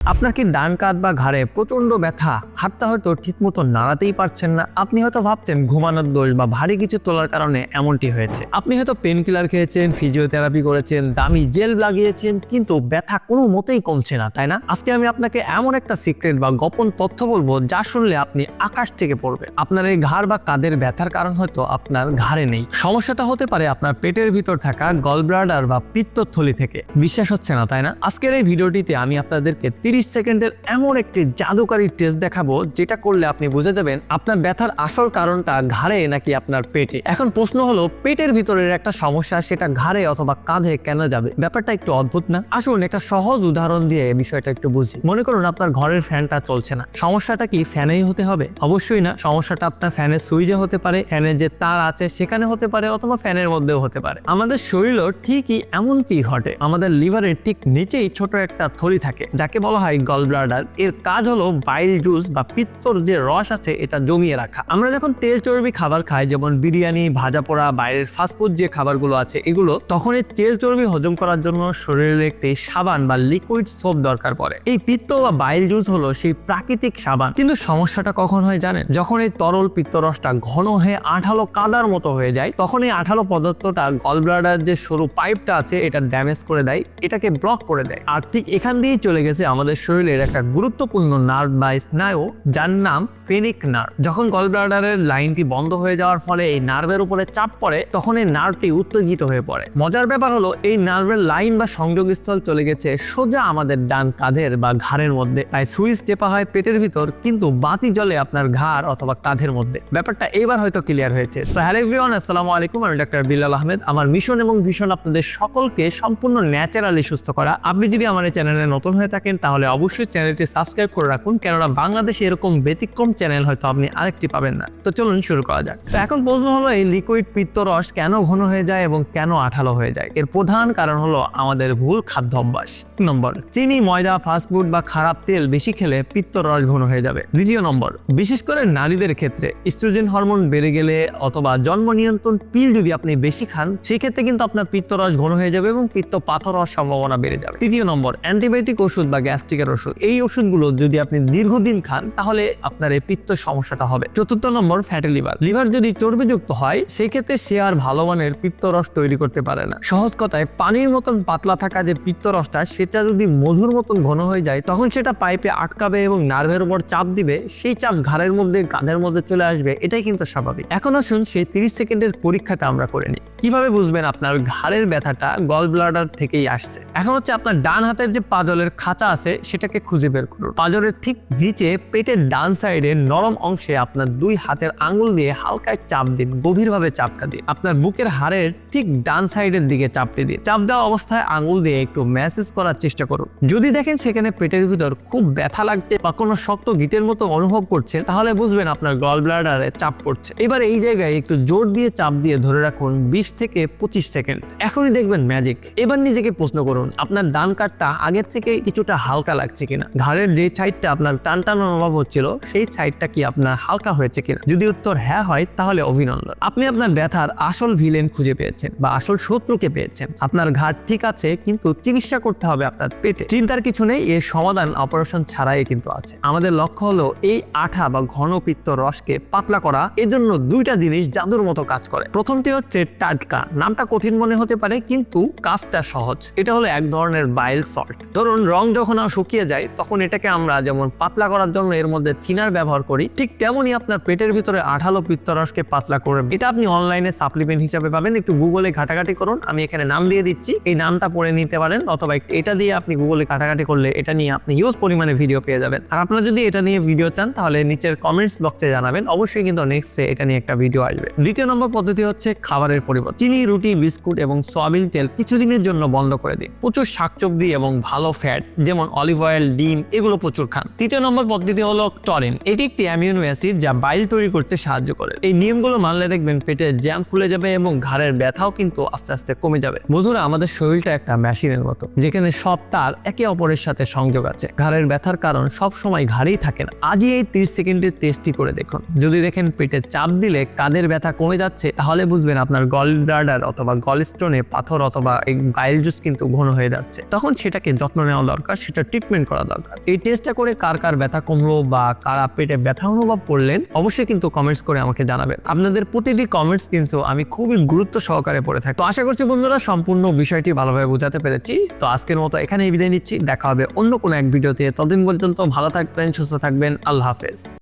আপনার কি ডান কাঁধ বা ঘাড়ে প্রচণ্ড ব্যথা? হাতটা হয়তো ঠিকমতো নাড়াতেই পারছেন না। আপনি হয়তো ভাবছেন ঘুমানোর দোষ বা ভারী কিছু তোলার কারণে এমনটি হয়েছে। আপনি হয়তো পেন কিলার খেয়েছেন ফিজিওথেরাপি করেছেন, দামি জেল লাগিয়েছেন, কিন্তু ব্যথা কোনো মতেই কমছে না, তাই না? আজকে আমি আপনাকে এমন একটা সিক্রেট বা গোপন তথ্য বলব যা শুনলে আপনি আকাশ থেকে পড়বে। আপনার এই ঘাড় বা কাঁধের ব্যথার কারণ হয়তো আপনার ঘাড়ে নেই। সমস্যাটা হতে পারে আপনার পেটের ভিতর থাকা গলব্লাডার বা পিত্তথলি থেকে। বিশ্বাস হচ্ছে না, তাই না? আজকের এই ভিডিওটিতে আমি আপনাদেরকে তিরিশ সেকেন্ডের এমন একটি জাদুকারী টেস্ট দেখাবো, যেটা করলে আপনি বুঝে যাবেন আপনার ব্যথার আসল কারণটা ঘাড়ে নাকি আপনার পেটে। এখন প্রশ্ন হলো, পেটের ভিতরের একটা সমস্যা, সেটা ঘাড়ে অথবা কাঁধে কেন যাবে? ব্যাপারটা একটু অদ্ভুত না? আসুন একটা সহজ উদাহরণ দিয়ে বিষয়টা একটু বুঝি। মনে করুন আপনার ঘরের ফ্যানটা চলছে না। সমস্যাটা কি ফ্যানেই হতে হবে? অবশ্যই না। সমস্যাটা আপনার ফ্যানের সুইচে হতে পারে, ফ্যানের যে তার আছে সেখানে হতে পারে অথবা ফ্যানের মধ্যেও হতে পারে। আমাদের শরীরও ঠিকই এমনটি ঘটে। আমাদের লিভারের ঠিক নিচেই ছোট একটা থলি থাকে, যাকে বলা হয় গল ব্লাডার এর কাজ হলো বাইল জুস বা পিত্তর যে রস আছে এটা জমিয়ে রাখা। আমরা যখন তেল চর্বি খাবার খাই, যেমন বিরিয়ানি, ভাজা পোড়া, বাইরের ফাস্টফুড যে খাবারগুলো আছে এগুলো, তখন এই তেল চর্বি হজম করার জন্য শরীরে একটি সাবান বা লিকুইড সোপ দরকার পড়ে। এই পিত্ত বা বাইল জুস হলো সেই প্রাকৃতিক সাবান। কিন্তু সমস্যাটা কখন হয় জানেন? যখন এই তরল পিত্তরসটা ঘন হয়ে আঠালো কাদার মতো হয়ে যায়, তখন এই আঠালো পদার্থটা গল ব্লাডার যে সরু পাইপটা আছে, এটা ড্যামেজ করে দেয়, এটাকে ব্লক করে দেয়। আর ঠিক এখান দিয়েই চলে গেছে আমাদের শরীরের একটা গুরুত্বপূর্ণ নার্ভ বা স্নায়ু, যার নাম ফেনিক নার্ভ যখন গল ব্লাডারের লাইনটি বন্ধ হয়ে যাওয়ার ফলে এই নার্ভের উপরে চাপ পড়ে, তখন এই নার্ভটি উত্তেজিত হয়ে পড়ে। মজার ব্যাপার হলো, এই নার্ভের লাইন বা সংযোগস্থল চলে গেছে সোজা আমাদের ডান কাঁধের বা ঘাড়ের মধ্যে। তাই সুইচ টেপা হয় পেটের ভিতর, কিন্তু বাতি জলে আপনার ঘাড় অথবা কাঁধের মধ্যে। ব্যাপারটা এবার হয়তো ক্লিয়ার হয়েছে। তো হ্যালো এভরিওয়ান আসসালামু আলাইকুম, আমি ডাক্তার বিলাল আহমেদ। আমার মিশন এবং ভিশন আপনাদের সকলকে সম্পূর্ণ ন্যাচারালি সুস্থ করা। আপনি যদি আমার এই চ্যানেলে নতুন হয়ে থাকেন, তাহলে অবশ্যই চ্যানেলটি সাবস্ক্রাইব করে রাখুন, কেননা বাংলাদেশে এরকম ব্যতিক্রম চ্যানেল হয়তো আপনি আরেকটি পাবেন না। তো চলুন শুরু করা যাক। তো এখন প্রশ্ন হলো, এই লিকুইড পিত্তরস কেন ঘন হয়ে যায় এবং কেন আঠালো হয়ে যায়? এর প্রধান কারণ হলো আমাদের ভুল খাদ্য অভ্যাস। নম্বর, চিনি, ময়দা, ফাস্টফুড বা খারাপ তেল বেশি খেলে পিত্তরস ঘন হয়ে যাবে। দ্বিতীয় নম্বর, বিশেষ করে নারীদের ক্ষেত্রে ইস্ট্রোজেন হরমোন বেড়ে গেলে অথবা জন্ম নিয়ন্ত্রণ পিল যদি আপনি বেশি খান, সেক্ষেত্রে কিন্তু আপনার পিত্তরস ঘন হয়ে যাবে এবং পিত্ত পাথর হওয়ার সম্ভাবনা বেড়ে যাবে। তৃতীয় নম্বর, অ্যান্টিবায়োটিক ওষুধ বা গ্যাস্ট্রিকের ওষুধ। এই ওষুধগুলো যদি আপনি দীর্ঘদিন খান, তাহলে আপনার এই পিত্ত সমস্যাটা হবে। চতুর্থ নম্বর ফ্যাটি লিভার লিভার যদি চর্বিযুক্ত হয় সেই ক্ষেত্রে সে আর ভালো মানের পিত্তরস তৈরি করতে পারে না। সহজ কথায়, পানির মতন পাতলা থাকা যে পিত্তরসটা, সেটা যদি মধুর মতন ঘন হয়ে যায়, তখন সেটা পাইপে আটকাবে এবং নার্ভের উপর চাপ দিবে। সেই চাপ ঘাড়ের মধ্যে, কাঁধের মধ্যে চলে আসবে, এটাই কিন্তু স্বাভাবিক। এখন আসুন সেই তিরিশ সেকেন্ডের পরীক্ষাটা আমরা করে নিই। কীভাবে বুঝবেন আপনার ঘাড়ের ব্যথাটা গল ব্লাডার থেকেই আসছে? এখন হচ্ছে আপনার ডান হাতের যে পাজলের খাঁচা আছে সেটাকে খুঁজে বের করুন। পাজলের ঠিক নিচে পেটের ডান সাইডে নরম অংশে আপনার দুই হাতের আঙ্গুল দিয়ে হালকা চাপ দিন, গভীরভাবে চাপটা দিন। আপনার বুকের হাড়ের ঠিক ডান সাইডের দিকে চাপটি দিন। চাপ দেওয়া অবস্থায় আঙ্গুল দিয়ে একটু ম্যাসেজ করার চেষ্টা করুন। যদি দেখেন সেখানে পেটের ভিতর খুব ব্যথা লাগছে বা কোনো শক্ত গিটের মতো অনুভব করছেন, তাহলে বুঝবেন আপনার গল ব্লাডারে চাপ পড়ছে। এবার এই জায়গায় একটু জোর দিয়ে চাপ দিয়ে ধরে রাখুন বিশ থেকে পঁচিশ সেকেন্ড। এখনই দেখবেন ম্যাজিক এবার নিজেকে প্রশ্ন করুন, আপনার ডান কাঠটা আগের থেকে কিছুটা হালকা লাগছে কিনা? ঘাড়ের যে সাইডটা আপনার টান টান অনুভব হচ্ছিল, সেই সাইডটা কি আপনার হালকা হয়েছে কিনা? যদি উত্তর হ্যাঁ হয়, তাহলে অভিনন্দন। আপনি আপনার ব্যথার আসল ভিলেন খুঁজে পেয়েছেন বা আসল শত্রুকে পেয়েছেন। আপনার ঘাট ঠিক আছে, কিন্তু চিকিৎসা করতে হবে আপনার পেটে। চিন্তার কিছু নেই, এর সমাধান অপারেশন ছাড়াই কিন্তু আছে। আমাদের লক্ষ্য হলো এই আঠা বা ঘন পিত্ত রসকে পাতলা করা। এজন্য দুইটা জিনিস জাদুর মতো কাজ করে। প্রথমটি হচ্ছে টাটকা। নামটা কঠিন মনে হতে পারে, কিন্তু কাজটা সহজ। এটা হলো এক ধরনের বাইল সল্ট ধরুন, রং যখন আর শুকিয়ে যায়, তখন এটাকে আমরা যেমন পাতলা করার জন্য এর মধ্যে থিনার ব্যবহার করি, ঠিক তেমনই আপনার পেটের ভিতরে আঠালো পিত্তরসকে পাতলা করে এটা আপনি অনলাইনে সাপ্লিমেন্ট হিসাবে পাবেন, একটু গুগলে ঘাটাঘাটি করুন, আমি এখানে নাম দিয়ে দিচ্ছি, এই নামটা পড়ে নিতে পারেন, অথবা এটা দিয়ে আপনি গুগলে ঘাটাঘাটি করলে এটা নিয়ে আপনি হিউজ পরিমাণে ভিডিও পেয়ে যাবেন। আর আপনারা যদি এটা নিয়ে ভিডিও চান, তাহলে নিচের কমেন্টস বক্সে জানাবেন, অবশ্যই কিন্তু নেক্সটে এটা নিয়ে একটা ভিডিও আসবে। দ্বিতীয় নম্বর পদ্ধতি হচ্ছে খাবারের পরিবর্তন। চিনি, রুটি, বিস্কুট এবং সয়াবিন তেল কিছুদিনের জন্য বন্ধ করে দিন। প্রচুর শাকসবজি এবং ভালো ফ্যাট যেমন অলিভ অয়েল ডিম, এগুলো প্রচুর খান। তৃতীয় নম্বর পদ্ধতি হলো টরেন। এটি একটি অ্যামিনো অ্যাসিড যা বাইল তৈরি করতে সাহায্য করে। এই নিয়মগুলো মানলে দেখবেন পেটে জ্যাম খুলে যাবে এবং ঘাড়ের ব্যথাও কিন্তু আস্তে আস্তে কমে যাবে। বন্ধুরা, আমাদের শরীরটা একটা মেশিনের মতো, যেখানে সব তার একে অপরের সাথে সংযোগ আছে। ঘাড়ের ব্যথার কারণ সব সময় ঘাড়েই থাকে না। আজই এই তিরিশ সেকেন্ডের টেস্টটি করে দেখুন। যদি দেখেন পেটে চাপ দিলে কাদের ব্যথা কমে যাচ্ছে, তাহলে বুঝবেন আপনার গল ব্লাডার অথবা গল স্টোনে পাথর অথবা গাইল জুস কিন্তু ঘন হয়ে যাচ্ছে। তখন সেটাকে যত্ন নেওয়া দরকার, সেটা ট্রিটমেন্ট করা দরকার। এই টেস্টটা করে কার কার ব্যথা কমলো বা কারা পেটে ব্যথা অনুভব করলেন, অবশ্যই কিন্তু কমেন্টস করে আমাকে জানাবেন। আপনাদের প্রতিটি কমেন্টস কিন্তু আমি খুবই গুরুত্ব সহকারে পড়ে থাকি। তো আশা করছি বন্ধুরা সম্পূর্ণ বিষয়টি ভালোভাবে বোঝাতে পেরেছি। তো আজকের মতো এখানেই বিদায় নিচ্ছি। দেখা হবে অন্য কোনো এক ভিডিওতে ততদিন পর্যন্ত ভালো থাকবেন, সুস্থ থাকবেন। আল্লাহ হাফেজ।